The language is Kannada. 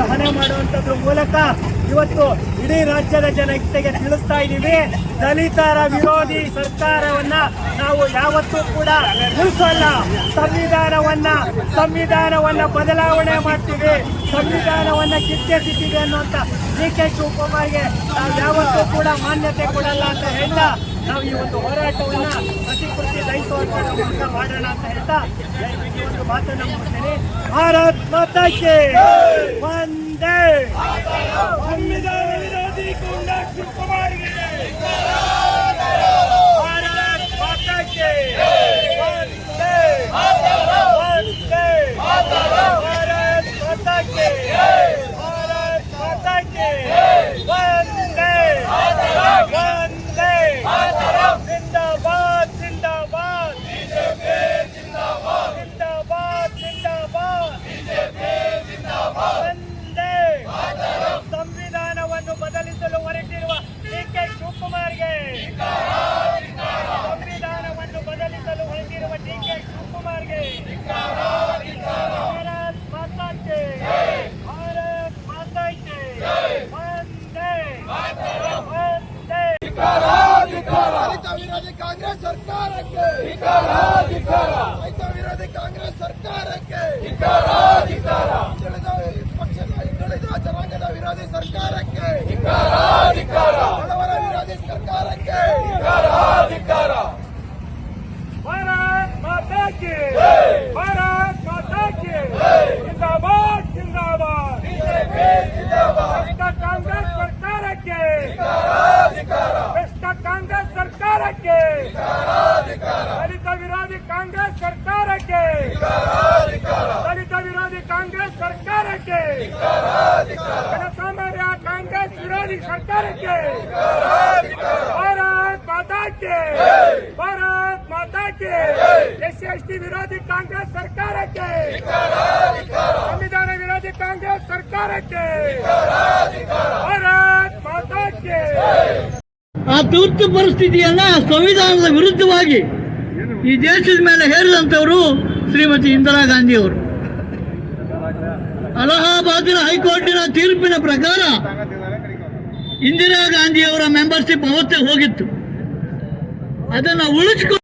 ದಹನ ಮಾಡುವಂಥದ್ರ ಮೂಲಕ ಇವತ್ತು ಇಡೀ ರಾಜ್ಯದ ಜನತೆಗೆ ತಿಳಿಸ್ತಾ ಇದ್ದೀವಿ. ದಲಿತರ ವಿರೋಧಿ ಸರ್ಕಾರವನ್ನ ನಾವು ಯಾವತ್ತೂ ಕೂಡ ಉಳಿಸಲ್ಲ. ಸಂವಿಧಾನವನ್ನ ಸಂವಿಧಾನವನ್ನ ಬದಲಾವಣೆ ಮಾಡ್ತೀವಿ. ಸಂವಿಧಾನವನ್ನ ಕಿತ್ತೆಸಿದ್ದೀವಿ ಅನ್ನುವಂತ ಡಿ ಕೆ ಶಿವಕುಮಾರ್ಗೆ ನಾವು ಯಾವತ್ತೂ ಕೂಡ ಮಾನ್ಯತೆ ಕೊಡಲ್ಲ ಅಂತ ಹೇಳ್ತಾ ನಾವು ಈ ಒಂದು ಹೋರಾಟವನ್ನ ಪ್ರತಿಕೃತಿ ದಯಿಸುವಂತ ಮಾಡೋಣ ಅಂತ ಹೇಳ್ತಾ ಒಂದು ಮಾತನ್ನ ಮುಗಿಸ್ತೀನಿ. ಭಾರತ್ ಮಾತಾಕ್ಕೆ ಒಂದೇ ಸಂವಿಧಾನ ವಿರೋಧಿ ಗೂಂಡಾ ಶಿವಕುಮಾರ್ಗೆ ಭಾರತ್ ಮಾತಾಕ್ಕೆ ಒಂದೇ ಒಂದೇ ಭಾರತ್ ಮಾತಾಕ್ಕೆ ಭಾರತ್ ಮಾತಾಕ್ಕೆ ಒಂದೇ ಒಂದೇ ಜಿಂದಾಬಾದ್ ಜಿಂದಾಬಾದ್ ಜಿಂದಾಬಾದ್ ಜಿಂದಾಬಾದ್ ಒಂದೇ ಸಂವಿಧಾನವನ್ನು ಬದಲಿಸಲು ಹೊರಟಿರುವ ಡಿ ಕೆ ಶಿವಕುಮಾರ್ಗೆ ಸಂವಿಧಾನವನ್ನು ಬದಲಿಸಲು ಹೊರಟಿರುವ ಡಿ ಕೆ ಶಿವಕುಮಾರ್ಗೆ ಭಾರತ್ ಮಾತಾಕ್ಕೆ ಭಾರತ್ ಮಾತಾಕ್ಕೆ ಒಂದೇ ಒಂದೇ ರೈತ ವಿರೋಧಿ ಕಾಂಗ್ರೆಸ್ ಸರ್ಕಾರಕ್ಕೆ ರೈತ ವಿರೋಧಿ ಕಾಂಗ್ರೆಸ್ ಸರ್ಕಾರಕ್ಕೆ ಹಿಂದುಳಿದ ಪಕ್ಷದ ಹಿಂದುಳಿದ ಜನಾಂಗದ ವಿರೋಧಿ ಸರ್ಕಾರಕ್ಕೆ ಬಡವರ ವಿರೋಧಿ ಸರ್ಕಾರಕ್ಕೆ ಭಾರತ್ ಮಾತಾ ಕಿ ಭಾರತ್ ಮಾತಾ ಕಿ ಜಿಂದಾಬಾದ್ ಜಿಂದಾಬಾದ್ ಭ್ರಷ್ಟ ಕಾಂಗ್ರೆಸ್ ಸರ್ಕಾರಕ್ಕೆ ಭ್ರಷ್ಟ ಕಾಂಗ್ರೆಸ್ ಸರ್ಕಾರಕ್ಕೆ ದಲಿತ ವಿರೋಧಿ ಕಾಂಗ್ರೆಸ್ ಸರ್ಕಾರಕ್ಕೆ ದಲಿತ ವಿರೋಧಿ ಕಾಂಗ್ರೆಸ್ ಸರ್ಕಾರಕ್ಕೆ ಜನಸಾಮಾನ್ಯ ಕಾಂಗ್ರೆಸ್ ವಿರೋಧಿ ಸರ್ಕಾರಕ್ಕೆ ಭಾರತ್ ಮಾತಾ ಕಿ ಭಾರತ್ ಮಾತಾ ಕಿ ಎಸ್ ಎಸ್ ಟಿ ವಿರೋಧಿ ಕಾಂಗ್ರೆಸ್ ಸರ್ಕಾರಕ್ಕೆ. ಸಂವಿಧಾನ ವಿರೋಧಿ ಕಾಂಗ್ರೆಸ್ ಸರ್ಕಾರಕ್ಕೆ. ಭಾರತ್ ಮಾತಾ ಕಿ ಆ ತುರ್ತು ಪರಿಸ್ಥಿತಿಯನ್ನ ಸಂವಿಧಾನದ ವಿರುದ್ಧವಾಗಿ ಈ ದೇಶದ ಮೇಲೆ ಹೇರಿದಂತವರು ಶ್ರೀಮತಿ ಇಂದಿರಾ ಗಾಂಧಿ ಅವರು ಅಲಹಾಬಾದಿನ ಹೈಕೋರ್ಟಿನ ತೀರ್ಪಿನ ಪ್ರಕಾರ ಇಂದಿರಾ ಗಾಂಧಿ ಅವರ ಮೆಂಬರ್ಶಿಪ್ ಅವತ್ತೇ ಹೋಗಿತ್ತು. ಅದನ್ನು ಉಳಿಸಿಕೊಂಡು